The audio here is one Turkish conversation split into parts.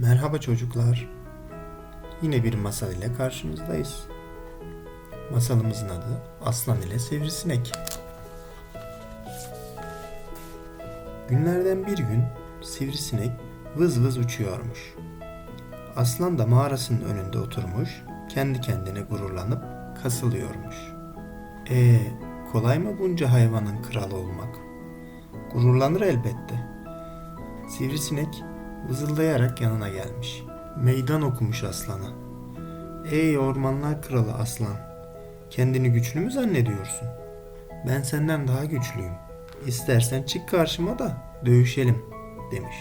Merhaba çocuklar. Yine bir masal ile karşınızdayız. Masalımızın adı Aslan ile Sivrisinek. Günlerden bir gün sivrisinek vız vız uçuyormuş. Aslan da mağarasının önünde oturmuş, kendi kendine gururlanıp kasılıyormuş. E kolay mı bunca hayvanın kralı olmak? Gururlanır elbette. Sivrisinek vızıldayarak yanına gelmiş. Meydan okumuş aslana. Ey ormanlar kralı aslan. Kendini güçlü mü zannediyorsun? Ben senden daha güçlüyüm. İstersen çık karşıma da dövüşelim demiş.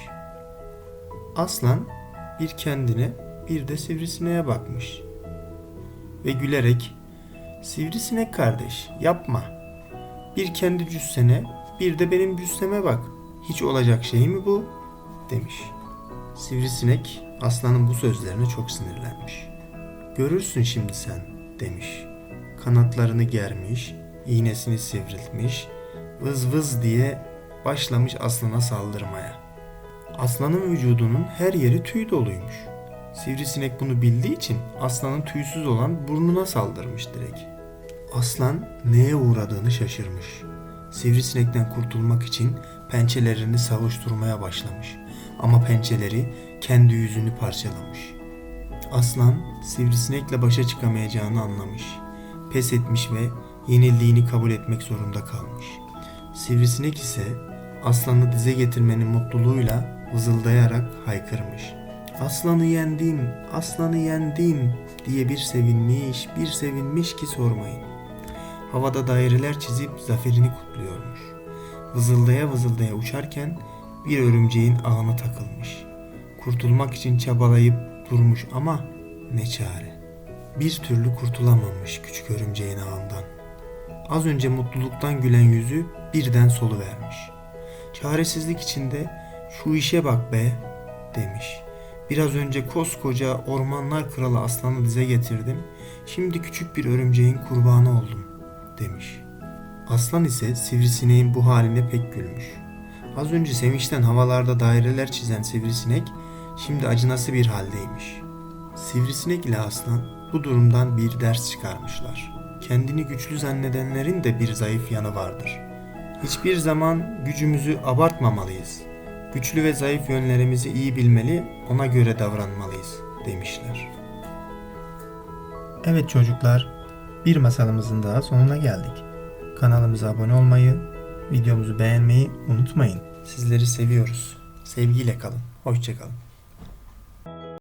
Aslan bir kendine bir de sivrisineğe bakmış. Ve gülerek Sivrisinek kardeş yapma. Bir kendi cüssene bir de benim cüsseme bak. Hiç olacak şey mi bu? demiş. Sivrisinek aslanın bu sözlerine çok sinirlenmiş. Görürsün şimdi sen demiş. Kanatlarını germiş, iğnesini sivriltmiş, vız vız diye başlamış aslana saldırmaya. Aslanın vücudunun her yeri tüy doluymuş. Sivrisinek bunu bildiği için aslanın tüysüz olan burnuna saldırmış direkt. Aslan neye uğradığını şaşırmış. Sivrisinekten kurtulmak için pençelerini savuşturmaya başlamış. Ama pençeleri kendi yüzünü parçalamış. Aslan sivrisinekle başa çıkamayacağını anlamış. Pes etmiş ve yenildiğini kabul etmek zorunda kalmış. Sivrisinek ise aslanı dize getirmenin mutluluğuyla vızıldayarak haykırmış. Aslanı yendim, aslanı yendim diye bir sevinmiş, bir sevinmiş ki sormayın. Havada daireler çizip zaferini kutluyormuş. Vızıldaya vızıldaya uçarken bir örümceğin ağına takılmış. Kurtulmak için çabalayıp durmuş ama ne çare. Bir türlü kurtulamamış küçük örümceğin ağından. Az önce mutluluktan gülen yüzü birden solu vermiş. Çaresizlik içinde şu işe bak be demiş. Biraz önce koskoca ormanlar kralı aslanı dize getirdim. Şimdi küçük bir örümceğin kurbanı oldum demiş. Aslan ise sivrisineğin bu haline pek gülmüş. Az önce sevinçten havalarda daireler çizen sivrisinek şimdi acınası bir haldeymiş. Sivrisinek ile aslan bu durumdan bir ders çıkarmışlar. Kendini güçlü zannedenlerin de bir zayıf yanı vardır. Hiçbir zaman gücümüzü abartmamalıyız. Güçlü ve zayıf yönlerimizi iyi bilmeli, ona göre davranmalıyız demişler. Evet çocuklar, bir masalımızın daha sonuna geldik. Kanalımıza abone olmayı, videomuzu beğenmeyi unutmayın. Sizleri seviyoruz. Sevgiyle kalın. Hoşçakalın.